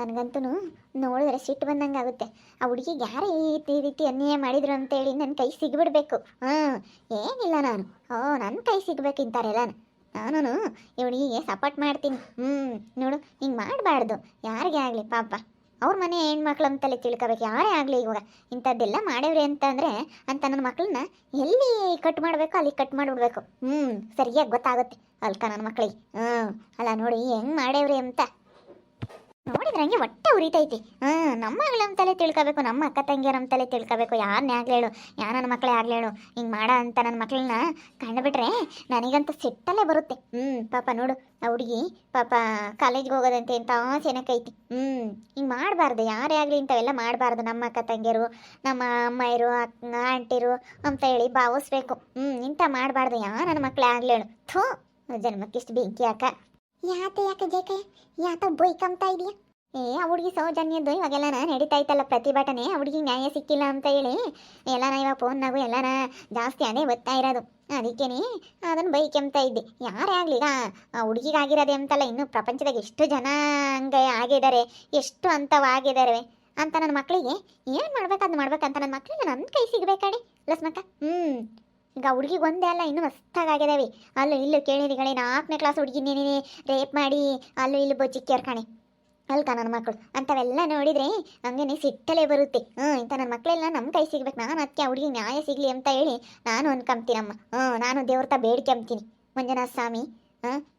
ನನಗಂತೂ ನೋಡಿದ್ರೆ ಸಿಟ್ಟು ಬಂದಂಗೆ ಆಗುತ್ತೆ. ಆ ಹುಡುಗಿಗೆ ಯಾರು ಈ ರೀತಿ ಅನ್ಯಾಯ ಮಾಡಿದ್ರು ಅಂತೇಳಿ ನನ್ನ ಕೈ ಸಿಗ್ಬಿಡ್ಬೇಕು. ಹ್ಞೂ ಏನಿಲ್ಲ ನಾನು. ಓ ನನ್ನ ಕೈ ಸಿಗ್ಬೇಕು ಇಂತಾರೆಲ್ಲ ನಾನು ಈ ಹುಡುಗಿಗೆ ಸಪೋರ್ಟ್ ಮಾಡ್ತೀನಿ. ಹ್ಞೂ ನೋಡು, ಹಿಂಗೆ ಮಾಡಬಾರ್ದು. ಯಾರಿಗೆ ಆಗಲಿ, ಪಾಪ. ಅವ್ರ ಮನೆ ಹೆಣ್ಮಕ್ಳು ಅಂತಲೇ ತಿಳ್ಕೊಬೇಕು. ಯಾರೇ ಆಗಲಿ ಇವಾಗ. ಇಂಥದ್ದೆಲ್ಲ ಮಾಡೇವ್ರಿ ಅಂತಂದರೆ ಅಂತ ನನ್ನ ಮಕ್ಕಳನ್ನ ಎಲ್ಲಿ ಕಟ್ ಮಾಡಬೇಕು ಅಲ್ಲಿ ಕಟ್ ಮಾಡಿಬಿಡ್ಬೇಕು. ಹ್ಞೂ ಸರಿಯಾಗಿ ಗೊತ್ತಾಗುತ್ತೆ. ಅಲ್ಕ ನನ್ನ ಮಕ್ಕಳಿಗೆ ಹ್ಞೂ ಅಲ್ಲ ನೋಡಿ, ಹೆಂಗೆ ಮಾಡೇವ್ರಿ ಅಂತ. ನೋಡಿದ್ರೆ ಹಂಗೆ ಹೊಟ್ಟೆ ಉರಿತೈತಿ. ಹಾಂ ನಮ್ಮ ಮಗಳು ತಲೆ ತಿಳ್ಕೊಬೇಕು, ನಮ್ಮ ಅಕ್ಕ ತಂಗಿಯ ನಮ್ಮ ತಲೆ ತಿಳ್ಕೊಬೇಕು. ಯಾರನ್ನೇ ಆಗ್ಲೇಳು ಯಾರು ನನ್ನ ಮಕ್ಕಳೇ ಆಗ್ಲೇಳು ಹಿಂಗ್ ಮಾಡ ಅಂತ ನನ್ನ ಮಕ್ಕಳನ್ನ ಕಂಡುಬಿಟ್ರೆ ನನಗಂತ ಸಿಟ್ಟಲ್ಲೇ ಬರುತ್ತೆ. ಹ್ಞೂ ಪಾಪ ನೋಡು, ಆ ಹುಡುಗಿ ಪಾಪ ಕಾಲೇಜ್ಗೆ ಹೋಗೋದಂತೆ ಅಂತ ಸೆನಕೈತಿ ಹ್ಞೂ ಹಿಂಗೆ ಮಾಡಬಾರ್ದು, ಯಾರೇ ಆಗಲಿ ಇಂಥವೆಲ್ಲ ಮಾಡಬಾರ್ದು. ನಮ್ಮ ಅಕ್ಕ ತಂಗಿಯರು, ನಮ್ಮ ಅಮ್ಮಯರು ಅಕ್ಕ ಆಂಟಿರು, ಅಂತ ಹೇಳಿ ಭಾವಿಸ್ಬೇಕು. ಹ್ಞೂ ಇಂಥ ಮಾಡಬಾರ್ದು, ಯಾರ ನನ್ನ ಮಕ್ಕಳೇ ಆಗ್ಲೇಳು ಥೂ ಜನ್ಮಕ್ಕಿಷ್ಟು ಬೆಂಕಿ ಯಾಕ ಯಾಕೆ ಯಾಕೆ ಜೇಕೆ ಯಾತ ಬೈಕಂತ ಇದೆಯಾ? ಏ, ಆ ಹುಡುಗಿ ಸೌಜನ್ಯದ್ದು ಇವಾಗೆಲ್ಲನ ನಡೀತಾ ಇತ್ತಲ್ಲ ಪ್ರತಿಭಟನೆ, ಆ ಹುಡುಗಿ ನ್ಯಾಯ ಸಿಕ್ಕಿಲ್ಲ ಅಂತ ಹೇಳಿ. ಎಲ್ಲನ ಇವಾಗ ಫೋನ್ನಾಗು ಎಲ್ಲನ ಜಾಸ್ತಿ ಅದೇ ಗೊತ್ತಾ ಇರೋದು. ಅದಕ್ಕೇನೆ ಅದನ್ನು ಬೈಕೆಂತ ಇದ್ದೆ. ಯಾರೇ ಆಗಲಿ, ಈಗ ಆ ಹುಡುಗಿಗಾಗಿರೋದೆ ಅಂತಲ್ಲ, ಇನ್ನು ಪ್ರಪಂಚದಾಗ ಎಷ್ಟು ಜನ ಹಂಗೆ ಆಗಿದ್ದಾರೆ, ಎಷ್ಟು ಅಂತವಾಗಿದ್ದಾರೆ ಅಂತ ನನ್ನ ಮಕ್ಕಳಿಗೆ ಏನು ಮಾಡ್ಬೇಕು, ಅದು ಮಾಡ್ಬೇಕಂತ ನನ್ನ ಮಕ್ಕಳಿಗೆ ನನ್ನ ಕೈ ಸಿಗ್ಬೇಕಾಡಿ, ಲಸ್ಮಕ್ಕ. ಹ್ಞೂ ಈಗ ಹುಡುಗಿಗೆ ಒಂದೇ ಅಲ್ಲ, ಇನ್ನೂ ಮಸ್ತಾಗಿದ್ದಾವೆ ಅಲ್ಲೂ ಇಲ್ಲೂ ಕೇಳಿರಿ ಕಣೆ, ನಾಲ್ಕನೇ ಕ್ಲಾಸ್ ಹುಡುಗಿನೇನೇ ರೇಪ್ ಮಾಡಿ, ಅಲ್ಲೂ ಇಲ್ಲೂ ಬೊಜ್ಜಿಕ್ಕಿಯರ್ ಕಣೆ. ಅಲ್ಕ ನನ್ನ ಮಕ್ಕಳು ಅಂಥವೆಲ್ಲ ನೋಡಿದ್ರೆ ಹಂಗೇನೆ ಸಿಟ್ಟಲೇ ಬರುತ್ತೆ. ಹ್ಞೂ, ಇಂಥ ನನ್ನ ಮಕ್ಕಳೆಲ್ಲ ನಮ್ಮ ಕೈ ಸಿಗ್ಬೇಕು. ನಾನು ಅದಕ್ಕೆ ಹುಡುಗಿ ನ್ಯಾಯ ಸಿಗಲಿ ಅಂತ ಹೇಳಿ ನಾನು ಅನ್ಕೊಂತೀನಮ್ಮ ಹ್ಞೂ, ನಾನು ದೇವ್ರತ ಬೇಡ್ಕೊಂತೀನಿ ಮಂಜುನಾಥ ಸ್ವಾಮಿ.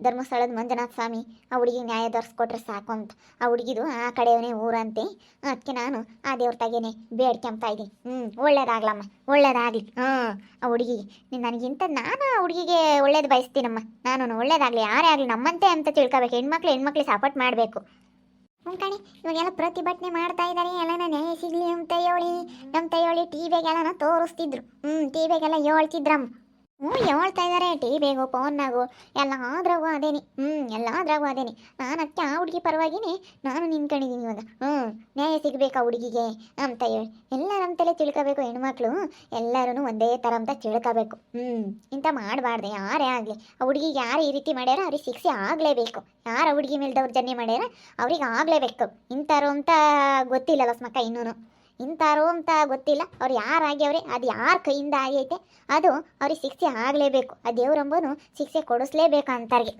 ಧರ್ಮಸ್ಥಳದ ಮಂಜುನಾಥ ಸ್ವಾಮಿ, ಆ ಹುಡುಗಿಗೆ ನ್ಯಾಯ ತೋರಿಸ್ಕೊಟ್ರೆ ಸಾಕು ಅಂತ. ಆ ಹುಡುಗಿದು ಆ ಕಡೆಯವನೇ ಊರಂತೆ. ಅದಕ್ಕೆ ನಾನು ಆ ದೇವ್ರ ತಾಗೇನೆ ಬೇಡ್ಕೊಂಬ್ತಾ ಇದ್ದೀನಿ. ಹ್ಞೂ ಒಳ್ಳೇದಾಗ್ಲಮ್ಮ, ಒಳ್ಳೇದಾಗಲಿ. ಹಾಂ ಆ ಹುಡುಗಿಗೆ ನನಗಿಂತ ನಾನು ಆ ಹುಡುಗಿಗೆ ಒಳ್ಳೇದು ಬಯಸ್ತೀನಮ್ಮ. ನಾನು ಒಳ್ಳೇದಾಗಲಿ, ಯಾರೇ ಆಗಲಿ ನಮ್ಮಂತೆ ಅಂತ ತಿಳ್ಕೊಬೇಕು. ಹೆಣ್ಮಕ್ಳು ಹೆಣ್ಮಕ್ಳಿಗೆ ಸಪೋರ್ಟ್ ಮಾಡಬೇಕು. ಹ್ಞೂ ಕಣಿ, ಇವಾಗೆಲ್ಲ ಪ್ರತಿಭಟನೆ ಮಾಡ್ತಾ ಇದ್ದಾರೆ ಎಲ್ಲನ ನ್ಯಾಯ ಸಿಗಲಿ ಅಂತ ಹೇಳಿ ನಮ್ಮ ತೈಯೋಳಿ ಟಿ ವಿಗೆಲ್ಲ ತೋರಿಸ್ತಿದ್ರು. ಹ್ಞೂ ಟಿ ವಿಗೆಲ್ಲ ಹೇಳ್ತಿದ್ರಮ್ಮ. ಹ್ಞೂ, ಯಾವಳ್ತಾ ಇದ್ದಾರೆ ಟಿ ಫೋನ್ನಾಗು ಎಲ್ಲ ಆದ್ರಾಗೂ ಅದೇನಿ. ಹ್ಞೂ ಎಲ್ಲ ಆದ್ರಾಗೂ ಅದೇನಿ. ನಾನು ಅದಕ್ಕೆ ಆ ಹುಡುಗಿ ಪರವಾಗಿನೇ ನಾನು ನಿಂತ್ಕೊಂಡಿದ್ದೀನಿ ಇವಾಗ. ಹ್ಞೂ, ನ್ಯಾಯ ಸಿಗಬೇಕು ಆ ಹುಡುಗಿಗೆ ಅಂತ ಹೇಳಿ. ಎಲ್ಲರಂತಲೇ ತಿಳ್ಕೋಬೇಕು ಹೆಣ್ಮಕ್ಳು. ಎಲ್ಲರೂ ಒಂದೇ ಥರ ಅಂತ ತಿಳ್ಕೋಬೇಕು. ಹ್ಞೂ, ಇಂಥ ಮಾಡಬಾರ್ದು. ಯಾರೇ ಆಗಲಿ. ಆ ಹುಡುಗಿಗೆ ಯಾರು ಈ ರೀತಿ ಮಾಡ್ಯಾರ ಅವ್ರಿಗೆ ಶಿಕ್ಷೆ ಆಗಲೇಬೇಕು. ಯಾರು ಹುಡುಗಿ ಮೇಲೆ ದೌರ್ಜನ್ಯ ಮಾಡ್ಯಾರ ಅವ್ರಿಗೆ ಆಗಲೇಬೇಕು. ಇಂಥವ್ರು ಅಂತ ಗೊತ್ತಿಲ್ಲ ಲಸ್ಮಕ್ಕ ಇನ್ನೂ ಇಂಥವ್ರು ಅಂತ ಗೊತ್ತಿಲ್ಲ. ಅವ್ರು ಯಾರು ಆಗ್ಯವ್ರೆ, ಅದು ಯಾರ ಕೈಯಿಂದ ಆಗೈತೆ, ಅದು ಅವ್ರಿಗೆ ಶಿಕ್ಷೆ ಆಗಲೇಬೇಕು. ಆ ದೇವ್ರಂಬನು ಶಿಕ್ಷೆ ಕೊಡಿಸ್ಲೇಬೇಕು ಅಂತಾರ್ಗೆ.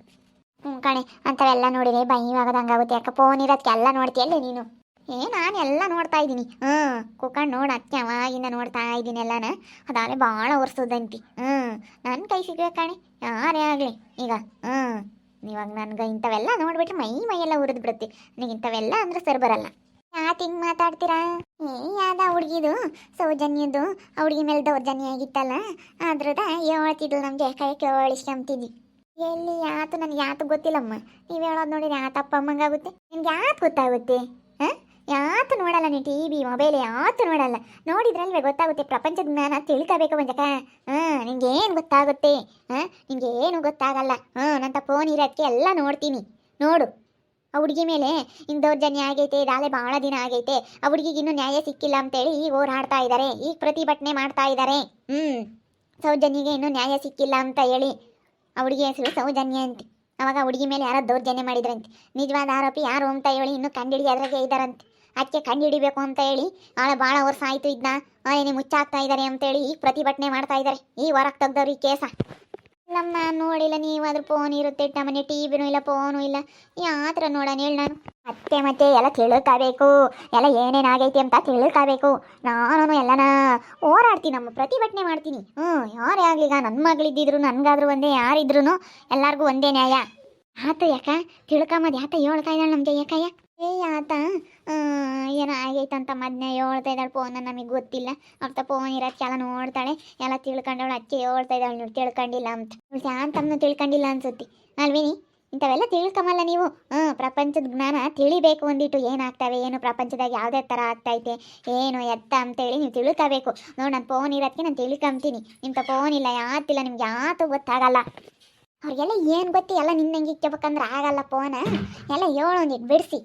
ಹ್ಞೂ ಕಣೆ, ಅಂಥವೆಲ್ಲ ನೋಡಿದ್ರೆ ಭಯವಾಗದಂಗೆ ಆಗುತ್ತೆ ಯಾಕೆ ಫೋನ್ ಇರೋದಕ್ಕೆಲ್ಲ ನೋಡ್ತೀಯಲ್ಲ ನೀನು? ಏ, ನಾನು ಎಲ್ಲ ನೋಡ್ತಾ ಇದ್ದೀನಿ. ಹ್ಞೂ ಕುಕ್ಕಂಡು ನೋಡಿ ಅತ್ತೆ ಅವಾಗಿಂದ ನೋಡ್ತಾ ಇದ್ದೀನಿ ಎಲ್ಲನ. ಅದಾಗಲೇ ಭಾಳ ಒರೆಸೋದಂತಿ. ಹ್ಞೂ ನನ್ನ ಕೈ ಸಿಗ್ಬೇಕು ಕಣೆ. ಯಾರೇ ಆಗಲಿ, ಈಗ ಹ್ಞೂ ಇವಾಗ ನನಗೆ ಇಂಥವೆಲ್ಲ ನೋಡ್ಬಿಟ್ರೆ ಮೈ ಮೈಯೆಲ್ಲ ಉರಿದು ಬಿಡುತ್ತೆ ನನಗೆ ಇಂಥವೆಲ್ಲ ಅಂದ್ರೆ ಸರಿ ಬರಲ್ಲ. ಯಾಕೆ ಮಾತಾಡ್ತೀರಾ? ಏ, ಯಾವ್ದ ಹುಡುಗಿದು? ಸೌಜನ್ಯದು ಹುಡುಗಿ ಮೇಲೆ ದೌರ್ಜನ್ಯ ಆಗಿತ್ತಲ್ಲ, ಅದ್ರದ ಹೇಳ್ತಿದ್ಲು ನಮಗೆ, ಕೈ ಕೇಳಿಸ್ಕೊಂತಿದ್ವಿ ಎಲ್ಲಿ ಯಾತು? ನನಗೆ ಯಾತು ಗೊತ್ತಿಲ್ಲಮ್ಮ. ನೀವು ಹೇಳೋದು ನೋಡಿದ್ರೆ ಯಾತಪ್ಪ ಅಮ್ಮಂಗಾಗುತ್ತೆ ನಿಮ್ಗೆ ಯಾತು ಗೊತ್ತಾಗುತ್ತೆ? ಹಾಂ? ಯಾತು ನೋಡಲ್ಲ ನೀ ಟಿ ವಿ, ಮೊಬೈಲ್ ಯಾತು ನೋಡಲ್ಲ? ನೋಡಿದ್ರಲ್ವೇ ಗೊತ್ತಾಗುತ್ತೆ, ಪ್ರಪಂಚದ ಜ್ಞಾನ ತಿಳ್ಕೋಬೇಕು ಮಂಜಕ ಹಾಂ ನಿಂಗೆ ಏನು ಗೊತ್ತಾಗುತ್ತೆ? ಹಾಂ ಏನು ಗೊತ್ತಾಗಲ್ಲ. ಹಾಂ, ನಂತ ಫೋನ್ ಇರೋದಕ್ಕೆ ಎಲ್ಲ ನೋಡ್ತೀನಿ. ನೋಡು. ಆ ಹುಡುಗಿ ಮೇಲೆ ಇನ್ನು ದೌರ್ಜನ್ಯ ಆಗೈತೆ ಇದಾಲೆ ಬಹಳ ದಿನ ಆಗೈತೆ, ಆ ಹುಡುಗಿಗೆ ಇನ್ನೂ ನ್ಯಾಯ ಸಿಕ್ಕಿಲ್ಲ ಅಂತೇಳಿ ಈಗ ಹೋರಾಡ್ತಾ ಇದ್ದಾರೆ ಈಗ ಪ್ರತಿಭಟನೆ ಮಾಡ್ತಾ ಇದ್ದಾರೆ ಹ್ಮ್, ಸೌಜನ್ಯಗೆ ಇನ್ನೂ ನ್ಯಾಯ ಸಿಕ್ಕಿಲ್ಲ ಅಂತ ಹೇಳಿ ಆ ಹುಡುಗಿ ಹೆಸರು ಸೌಜನ್ಯ ಅಂತ. ಅವಾಗ ಹುಡುಗಿ ಮೇಲೆ ಯಾರೋ ದೌರ್ಜನ್ಯ ಮಾಡಿದ್ರಂತೆ. ನಿಜವಾದ ಆರೋಪಿ ಯಾರು ಅಂತ ಹೇಳಿ ಇನ್ನೂ ಕಂಡಿಡಿ ಅದ್ರಾಗೆ ಇದ್ದಾರಂತೆ ಅದಕ್ಕೆ ಕಂಡುಹಿಡಿಬೇಕು ಅಂತ ಹೇಳಿ, ಆಳ ಭಾಳ ವರ್ಷ ಆಯ್ತು ಇದ್ನ ಏನೇ ಮುಚ್ಚಾಕ್ತಾ ಇದ್ದಾರೆ ಅಂತೇಳಿ ಈಗ ಪ್ರತಿಭಟನೆ ಮಾಡ್ತಾ ಇದ್ದಾರೆ ಈ ಹೊರಗೆ ತೆಗ್ದವ್ರು ಈ ಕೇಸ. ನಮ್ಮ ನೋಡಿಲ್ಲ, ನೀವಾದ್ರೂ ಫೋನ್ ಇರುತ್ತೆ ಮನೆ ಟಿ ವಿನೂ ಇಲ್ಲ ಫೋನು ಇಲ್ಲ. ಯಾತ್ರ ನೋಡೋಣ ಹೇಳಿ ನಾನು. ಮತ್ತೆ ಮತ್ತೆ ಎಲ್ಲ ತಿಳ್ಕೋಬೇಕು, ಎಲ್ಲ ಏನೇನಾಗೈತಿ ಅಂತ ತಿಳ್ಕೋಬೇಕು. ನಾನು ಎಲ್ಲನ ಹೋರಾಡ್ತೀನಿ, ನಮ್ಮ ಪ್ರತಿಭಟನೆ ಮಾಡ್ತೀನಿ. ಹ್ಞೂ ಯಾರೇ ಆಗಲಿ, ಈಗ ನನ್ನ ಮಗಳಿದ್ದಿದ್ರು, ನನಗಾದ್ರೂ ಒಂದೇ ಯಾರಿದ್ರು ಎಲ್ಲರಿಗೂ ಒಂದೇ ನ್ಯಾಯ. ಆತ ಯಾಕ? ತಿಳ್ಕೊಂಬದು ಯಾತ ಹೇಳ್ತಾ ಇದ್ದಾಳೆ ನಮ್ಮ ಜಯಕಯ್ಯ ಏ, ಆತ ಏನೋ ಆಗೈತಂತ ಮದ್ನೆ ಹೇಳ್ತಾ ಇದ್ದಾಳೆ ಫೋನ್ ನಮಗೆ ಗೊತ್ತಿಲ್ಲ. ಅವ್ರ ಫೋನ್ ಇರೋದಕ್ಕೆಲ್ಲ ನೋಡ್ತಾಳೆ. ಎಲ್ಲ ತಿಳ್ಕೊಂಡವಳು ಅಚ್ಚೆ ಹೇಳ್ತಾ ಇದ್ದಾಳೆ ನೀವು ತಿಳ್ಕೊಂಡಿಲ್ಲ ಅಂತ. ಶಾಂತಮ್ಮನ ತಿಳ್ಕೊಂಡಿಲ್ಲ ಅನ್ಸುತ್ತೆ. ಅಲ್ವಿನಿ? ಇಂಥವೆಲ್ಲ ತಿಳ್ಕೊಂಬಲ್ಲ ನೀವು. ಹ್ಞೂ ಪ್ರಪಂಚದ ಜ್ಞಾನ ತಿಳಿಬೇಕು ಒಂದಿಟ್ಟು. ಏನಾಗ್ತವೆ, ಏನು ಪ್ರಪಂಚದಾಗ ಯಾವುದೇ ಥರ ಆಗ್ತೈತೆ, ಏನು ಎತ್ತ ಅಂತೇಳಿ ನೀವು ತಿಳ್ಕೋಬೇಕು. ನೋಡಿ ನನ್ನ ಫೋನ್ ಇರೋದಕ್ಕೆ ನಾನು ತಿಳ್ಕೊಂತೀನಿ. ಇಂಥ ಫೋನ್ ಇಲ್ಲ, ಯಾತಿಲ್ಲ, ನಿಮ್ಗೆ ಯಾತು ಗೊತ್ತಾಗಲ್ಲ. ಅವ್ರಿಗೆಲ್ಲ ಏನು ಗೊತ್ತಿ? ಎಲ್ಲ ನಿನ್ನಂಗೆ ಇಕ್ಕಬೇಕಂದ್ರೆ ಆಗಲ್ಲ ಫೋನ ಎಲ್ಲ ಹೇಳೋಂದಿಟ್ಟು ಬಿಡಿಸಿ.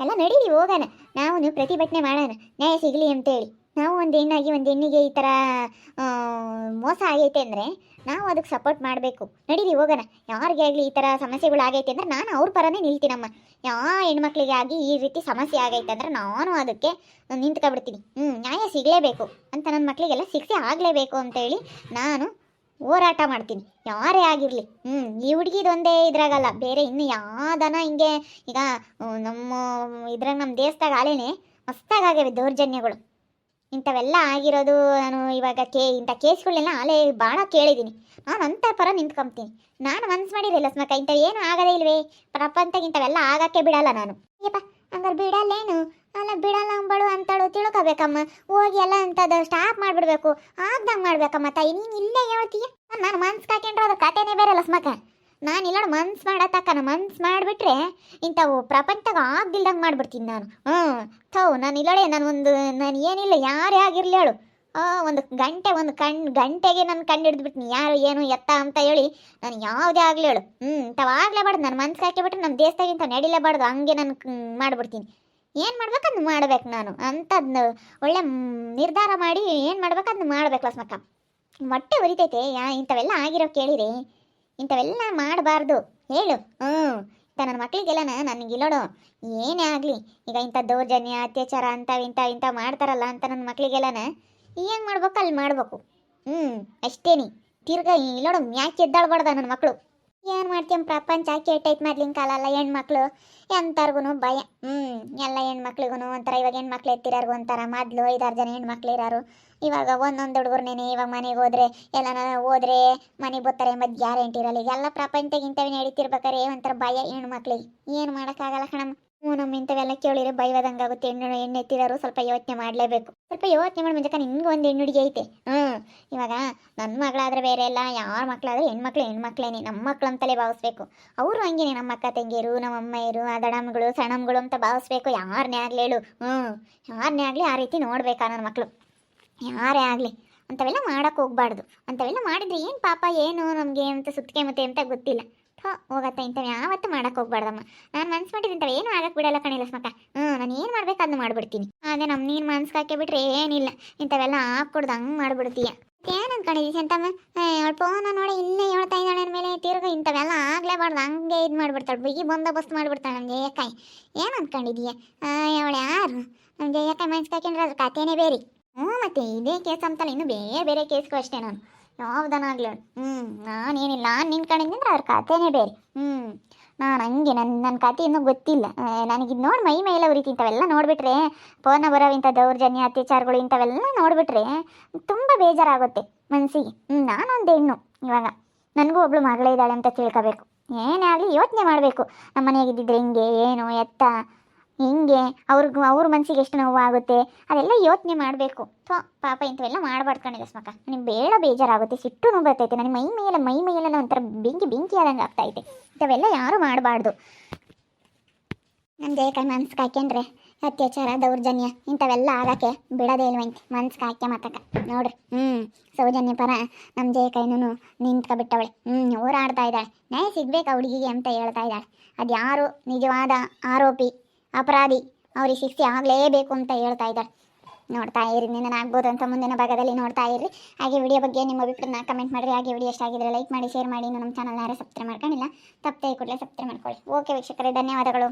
ಎಲ್ಲ ನಡೀರಿ ಹೋಗೋಣ. ನಾವು ಪ್ರತಿಭಟನೆ ಮಾಡೋಣ. ನ್ಯಾಯ ಸಿಗಲಿ ಅಂತೇಳಿ. ನಾವು ಒಂದು ಹೆಣ್ಣಾಗಿ, ಒಂದು ಹೆಣ್ಣಿಗೆ ಈ ಥರ ಮೋಸ ಆಗೈತೆ ಅಂದರೆ ನಾವು ಅದಕ್ಕೆ ಸಪೋರ್ಟ್ ಮಾಡಬೇಕು. ನಡೀರಿ ಹೋಗೋಣ. ಯಾರಿಗೆ ಆಗಲಿ ಈ ಥರ ಸಮಸ್ಯೆಗಳು ಆಗೈತೆ ಅಂದರೆ ನಾನು ಅವ್ರ ಪರನೇ ನಿಲ್ತೀನಮ್ಮ. ಯಾವ ಹೆಣ್ಮಕ್ಳಿಗೆ ಆಗಿ ಈ ರೀತಿ ಸಮಸ್ಯೆ ಆಗೈತೆ ಅಂದರೆ ನಾನು ಅದಕ್ಕೆ ನಿಂತ್ಕೊಬಿಡ್ತೀನಿ. ಹ್ಞೂ ನ್ಯಾಯ ಸಿಗಲೇಬೇಕು ಅಂತ ನನ್ನ ಮಕ್ಕಳಿಗೆಲ್ಲ ಶಿಕ್ಷೆ ಆಗಲೇಬೇಕು ಅಂತೇಳಿ ನಾನು ಹೋರಾಟ ಮಾಡ್ತೀನಿ. ಯಾರೇ ಆಗಿರಲಿ. ಹ್ಞೂ ಈ ಹುಡುಗಿದೊಂದೇ ಇದ್ರಾಗಲ್ಲ. ಬೇರೆ ಇನ್ನು ಯಾವ್ದನ ಹಿಂಗೆ, ಈಗ ನಮ್ಮ, ಇದ್ರಾಗ ನಮ್ಮ ದೇಶದಾಗ ಆಳೇನೆ ಮಸ್ತಾಗಾಗಿವೆ ದೌರ್ಜನ್ಯಗಳು. ಇಂಥವೆಲ್ಲ ಆಗಿರೋದು ನಾನು ಇವಾಗ ಕೇ, ಇಂಥ ಕೇಸ್ಗಳನ್ನೆಲ್ಲ ಆಲೇ ಭಾಳ ಕೇಳಿದ್ದೀನಿ ನಾನು ಅಂಥ ಪರ ನಿಂತ್ಕೊಂತೀನಿ ನಾನು ಮನ್ಸು ಮಾಡಿರಲಿಲ್ಲ ಸ್ಮಕ ಇಂಥ ಏನು ಆಗದೇ ಇಲ್ವೇ? ಪ್ರಪಂಚಕ್ಕೆ ಇಂಥವೆಲ್ಲ ಆಗಕ್ಕೆ ಬಿಡಲ್ಲ ನಾನು. ಅಯ್ಯಪ್ಪ ಹಂಗಾರೆ ಬಿಡಲ್ಲೇನು? ಅಲ್ಲ ಬಿಡಲ್ಲ ಅಂಬಳು ಅಂತಳು ತಿಳ್ಕೊಬೇಕಮ್ಮ. ಹೋಗಿ ಎಲ್ಲ ಅಂಥದ್ದು ಸ್ಟಾಪ್ ಮಾಡಿಬಿಡ್ಬೇಕು. ಆಗ್ದಂಗೆ ಮಾಡ್ಬೇಕಮ್ಮ ತಾಯಿ. ನೀನು ಇಲ್ಲೇ ಹೇಳ್ತೀಯ ನಾನು ಮನ್ಸು ಕಾಕೊಂಡ್ರೆ ಅದು ಕತೆನೇ ಬೇರೆ ಲಸ್ಮಕ ನಾನು ಇಲ್ಲ ಮನ್ಸು ಮಾಡತ್ತಕ್ಕನ ಮನ್ಸು ಮಾಡಿಬಿಟ್ರೆ ಇಂಥವು ಪ್ರಪಂಚದಾಗ ಆಗ್ದಿಲ್ದಂಗೆ ಮಾಡ್ಬಿಡ್ತೀನಿ ನಾನು. ಹ್ಞೂ ಥೌ, ನಾನು ಇಲ್ಲಡೆ, ನಾನು ಒಂದು, ನಾನು ಏನಿಲ್ಲ, ಯಾರೇ ಆಗಿರಲಿ ಹೇಳು. ಒಂದು ಗಂಟೆ, ಒಂದು ಕಣ್, ಗಂಟೆಗೆ ನನ್ನ ಕಂಡು ಹಿಡಿದ್ಬಿಡ್ತೀನಿ ಯಾರು, ಏನು, ಎತ್ತ ಅಂತ ಹೇಳಿ ನಾನು ಯಾವುದೇ ಆಗಲಿ ಹೇಳು. ಹ್ಞೂ ತಾವಾಗಲೇಬಾರ್ದು ನನ್ನ ಮನ್ಸು ಹಾಕಿಬಿಟ್ರೆ ನಮ್ಮ ದೇಶದಾಗ ಇಂಥವು ನಡಿಲೇಬಾರ್ದು. ಹಂಗೆ ನಾನು ಮಾಡ್ಬಿಡ್ತೀನಿ. ಏನು ಮಾಡ್ಬೇಕು ಅದನ್ನ ಮಾಡ್ಬೇಕು ನಾನು. ಅಂಥದ್ದು ಒಳ್ಳೆ ನಿರ್ಧಾರ ಮಾಡಿ ಏನು ಮಾಡ್ಬೇಕು ಅದನ್ನ ಮಾಡ್ಬೇಕು ಲಸ್ಮಕ್ಕ ಮೊಟ್ಟೆ ಉರಿತೈತೆ ಯಾ, ಇಂಥವೆಲ್ಲ ಆಗಿರೋ ಕೇಳಿರಿ. ಇಂಥವೆಲ್ಲ ಮಾಡಬಾರ್ದು. ಹೇಳು. ಹ್ಞೂ. ಇಂಥ ನನ್ನ ಮಕ್ಕಳಿಗೆಲ್ಲ ನನಗಿಲ್ಲೋಡು ಏನೇ ಆಗಲಿ. ಈಗ ಇಂಥ ದೌರ್ಜನ್ಯ, ಅತ್ಯಾಚಾರ ಅಂತ ಇಂಥ ಇಂಥ ಮಾಡ್ತಾರಲ್ಲ ಅಂತ ನನ್ನ ಮಕ್ಕಳಿಗೆಲ್ಲನ ಏನು ಮಾಡ್ಬೇಕು, ಅಲ್ಲಿ ಮಾಡ್ಬೇಕು. ಹ್ಞೂ ಅಷ್ಟೇನಿ. ತಿರ್ಗಾ ಇಲ್ಲೋಡು ಯಾಕೆ ಎದ್ದಾಳ್ಬಾರ್ದ ನನ್ನ ಮಕ್ಕಳು ಏನು ಮಾಡ್ತೀಯ ಪ್ರಪಂಚ ಕೆಟ್ಟೈತೆ ಮೊದ್ಲಿನ ಕಾಲ ಅಲ್ಲ ಹೆಣ್ಮಕ್ಳು. ಎಂಥರ್ಗು ಭಯ. ಹ್ಞೂ ಎಲ್ಲ ಹೆಣ್ಮಕ್ಳಿಗೂ ಒಂಥರ ಇವಾಗ ಹೆಣ್ಮಕ್ಳು ಎತ್ತಿರಾರ್ಗು ಒಂಥರ. ಮೊದಲು ಐದಾರು ಜನ ಹೆಣ್ಮಕ್ಳು ಇರೋರು. ಇವಾಗ ಒಂದೊಂದು ಹುಡುಗರ್ನೇನೆ ಇವಾಗ ಮನೆಗೆ ಹೋದ್ರೆ ಎಲ್ಲ ಹೋದ್ರೆ ಮನೆಗೆ ಬರ್ತಾರೆ ಎಂಬುದು ಗ್ಯಾರಂಟಿ ಇರಲ್ಲ. ಎಲ್ಲ ಪ್ರಪಂಚದಾಗ ಇಂಥವು ನಡೀತಿರ್ಬೇಕಾರೆ ಒಂಥರ ಭಯ ಹೆಣ್ಮಕ್ಳಿಗೆ. ಏನು ಮಾಡೋಕ್ಕಾಗಲ್ಲ ಕಣಮ್ಮ. ಹ್ಞೂ, ನಮ್ಮ ಇಂಥವೆಲ್ಲ ಕೇಳಿದ್ರೆ ಭಯವಾದಂಗೆ ಆಗುತ್ತೆ ಹೆಣ್ಣು ಹೆಣ್ಣು ಎತ್ತಿದಾರು ಸ್ವಲ್ಪ ಯೋಚನೆ ಮಾಡಲೇಬೇಕು. ಸ್ವಲ್ಪ ಯೋಚನೆ ಮಾಡಿ ಮುಂಜಾನೆ ನಿನ್ಗೆ ಒಂದು ಹೆಣ್ಣು ಹುಡುಗಿ ಐತೆ. ಹ್ಞೂ, ಇವಾಗ ನನ್ನ ಮಗಳಾದ್ರೆ ಬೇರೆ ಎಲ್ಲ ಯಾರ ಮಕ್ಕಳಾದ್ರೆ ಹೆಣ್ಮಕ್ಳು, ಹೆಣ್ಮಕ್ಳೇನೆ. ನಮ್ಮ ಮಕ್ಳು ಅಂತಲೇ ಭಾವಿಸ್ಬೇಕು. ಅವರು ಹಂಗೇನೆ, ನಮ್ಮ ಅಕ್ಕ ತಂಗಿಯರು, ನಮ್ಮ ಆ ದಡಮ್ಗಳು ಸಣಮ್ಗಳು ಅಂತ ಭಾವಿಸ್ಬೇಕು. ಯಾರನ್ನೇ ಆಗಲಿ ಹೇಳು. ಹ್ಞೂ ಯಾರನ್ನೇ ಆಗಲಿ ಆ ರೀತಿ ನೋಡ್ಬೇಕಾ ನನ್ನ ಮಕ್ಕಳು ಯಾರೇ ಆಗಲಿ. ಅಂಥವೆಲ್ಲ ಮಾಡೋಕ್ಕೆ ಹೋಗ್ಬಾರ್ದು. ಅಂಥವೆಲ್ಲ ಮಾಡಿದ್ರೆ ಏನು ಪಾಪ, ಏನು ನಮಗೆ ಅಂತ ಸುತ್ತಿಗೆ ಮತ್ತೆ ಅಂತ ಗೊತ್ತಿಲ್ಲ. ಹೋಗತ್ತೆ ಇಂಥವು ಯಾವತ್ತೂ ಮಾಡಕ್ಕೆ ಹೋಗ್ಬಾರ್ದಮ್ಮ. ನಾನು ಮನ್ಸು ಮಾಡಿದ್ದೀನಿ ಏನು ಆಗಕ್ಕೆ ಬಿಡಲ್ಲ ಕಣಿಲ್ಲ ಸ್ಮಕ್ಕ ಹ್ಞೂ ನಾನು ಏನು ಮಾಡ್ಬೇಕು ಅದನ್ನ ಮಾಡ್ಬಿಡ್ತೀನಿ. ಅದೇ ನಮ್ಮ ನೀನು ಮನ್ಸು ಹಾಕಿಬಿಟ್ರೆ ಏನಿಲ್ಲ. ಇಂಥವೆಲ್ಲ ಹಾಕ್ಕೊಡ್ದು ಹಂಗೆ ಮಾಡ್ಬಿಡ್ತೀಯ. ಏನು ಅನ್ಕೊಂಡಿದ್ದೀವಿ ಅಂತಮ್ಮ ಅವಳು ಫೋನ ನೋಡಿ, ಇಲ್ಲೇ ಹೇಳ್ತಾ ಇದ್ದಾಳೆ ಮೇಲೆ ತಿರುಗು ಇಂಥವೆಲ್ಲ ಆಗ್ಲೇಬಾರ್ದು. ಹಂಗೆ ಇದು ಮಾಡ್ಬಿಡ್ತಾಳೆ. ಬಿಗಿ ಬಂದೋಬಸ್ತ್ ಮಾಡ್ಬಿಡ್ತಾಳೆ ನಮ್ಮ ಜಯಕಾಯಿ ಏನು ಅನ್ಕೊಂಡಿದೀಯ ಅವಳು ಯಾರು? ನಮ್ಮ ಜಯಕಾಯಿ ಮನ್ಸು ಹಾಕೊಂಡ್ರೆ ಅದ್ರ ಕಥೆನೇ ಬೇರೆ. ಹ್ಞೂ ಮತ್ತೆ ಇದೇ ಕೇಸ್ ಅಂತಲ್ಲ, ಇನ್ನು ಬೇರೆ ಬೇರೆ ಕೇಸ್ಗೂ ಅಷ್ಟೇ ನಾನು. ಯಾವ್ದನಾಗ್ಲಿ ಹ್ಞೂ ನಾನೇನಿಲ್ಲ. ನಾನು ನಿನ್ನ ಕಡೆಯಿಂದ ಅವ್ರ ಕಥೆನೇ ಬೇರೆ. ಹ್ಞೂ ನಾನು ಹಂಗೆ ನನ್ನ ನನ್ನ ಕತೆ ಇನ್ನೂ ಗೊತ್ತಿಲ್ಲ. ನನಗಿದು ನೋಡಿ ಮೈ ಮೇಲೆ ಉರಿತಿ ಇಂಥವೆಲ್ಲ ನೋಡಿಬಿಟ್ರೆ ಪೋನ ಬರೋ ಇಂಥ ದೌರ್ಜನ್ಯ, ಅತ್ಯಾಚಾರಗಳು ಇಂಥವೆಲ್ಲ ನೋಡಿಬಿಟ್ರೆ ತುಂಬ ಬೇಜಾರಾಗುತ್ತೆ ಮನಸ್ಸಿಗೆ ಹ್ಞೂ ನಾನೊಂದು ಹೆಣ್ಣು ಇವಾಗ. ನನಗೂ ಒಬ್ಳು ಮಗಳೇ ಇದ್ದಾಳೆ ಅಂತ ತಿಳ್ಕೋಬೇಕು. ಏನೇ ಆಗಲಿ ಯೋಚನೆ ಮಾಡಬೇಕು. ನಮ್ಮ ಮನೆಯಾಗಿದ್ದಿದ್ರೆ ಹೆಂಗೆ, ಏನು, ಎತ್ತ? ಹಿಂಗೆ ಅವ್ರಿಗೆ ಅವ್ರ ಮನಸ್ಸಿಗೆ ಎಷ್ಟು ನೋವಾಗುತ್ತೆ ಅದೆಲ್ಲ ಯೋಚನೆ ಮಾಡಬೇಕು. ಥೋ, ಪಾಪ ಇಂಥವೆಲ್ಲ ಮಾಡಬಾರ್ದು ಕಣಿಲ್ಲ ಸ್ಮಕ ನನಗೆ ಬೇಡ ಬೇಜಾರಾಗುತ್ತೆ, ಸಿಟ್ಟು ನೋವು ಬರ್ತೈತೆ. ನನಗೆ ಮೈ ಮೇಲೆ ಮೈ ಮೈಯೆಲ್ಲ ಒಂಥರ ಬೆಂಕಿ ಬೆಂಕಿ ಆದಂಗೆ ಆಗ್ತೈತೆ. ಇಂಥವೆಲ್ಲ ಯಾರೂ ಮಾಡಬಾರ್ದು. ನಮ್ಮ ದೇಹಕಾಯಿ ಮನ್ಸು ಕಾಯ್ಕೊಂಡ್ರೆ, ಅತ್ಯಾಚಾರ, ದೌರ್ಜನ್ಯ, ಇಂಥವೆಲ್ಲ ಆಗಕ್ಕೆ ಬಿಡೋದೇ ಇಲ್ವಂತೆ ಮನ್ಸು ಕಾಯ್ಕೆ ಮಾತಕ್ಕ ನೋಡ್ರಿ. ಹ್ಞೂ ಸೌಜನ್ಯ ಪರ ನಮ್ಮ ಜಯಕೈನೂ ನಿಂತ್ಕೊಬಿಟ್ಟವಳೆ. ಹ್ಞೂ ಹೋರಾಡ್ತಾ ಇದ್ದಾಳೆ. ನ್ಯಾಯ ಸಿಗ್ಬೇಕು ಹುಡುಗಿಗೆ ಅಂತ ಹೇಳ್ತಾ ಇದ್ದಾಳೆ. ಅದು ಯಾರು ನಿಜವಾದ ಆರೋಪಿ. ಅಪರಾಧಿ. ಅವ್ರಿಗೆ ಶಿಕ್ಷೆ ಆಗಲೇಬೇಕು ಅಂತ ಹೇಳ್ತಾ ಇದ್ದಾರೆ ನೋಡ್ತಾ ಇರಿ ಆಗ್ಬೋದು ಅಂತ ಮುಂದಿನ ಭಾಗದಲ್ಲಿ ನೋಡ್ತಾ ಇರಿ. ಹಾಗೆ ವಿಡಿಯೋ ಬಗ್ಗೆ ನಿಮ್ಮ ಅಭಿಪ್ರಾಯನ ಕಮೆಂಟ್ ಮಾಡಿರಿ. ಹಾಗೆ ವಿಡಿಯೋ ಎಷ್ಟಾಗಿದ್ರೆ ಲೈಕ್ ಮಾಡಿ ಶೇರ್ ಮಾಡಿ. ನಮ್ಮ ಚಾನಲ್ನ ಯಾರು ಸಬ್ಸ್ಕ್ರೈಬ್ ಮಾಡ್ಕೊಂಡಿಲ್ಲ, ತಪ್ಪದೆ ಕೂಡಲೇ ಸಬ್ಸ್ಕ್ರೈಬ್ ಮಾಡ್ಕೊಳ್ಳಿ. ಓಕೆ ವೀಕ್ಷಕರೇ, ಧನ್ಯವಾದಗಳು.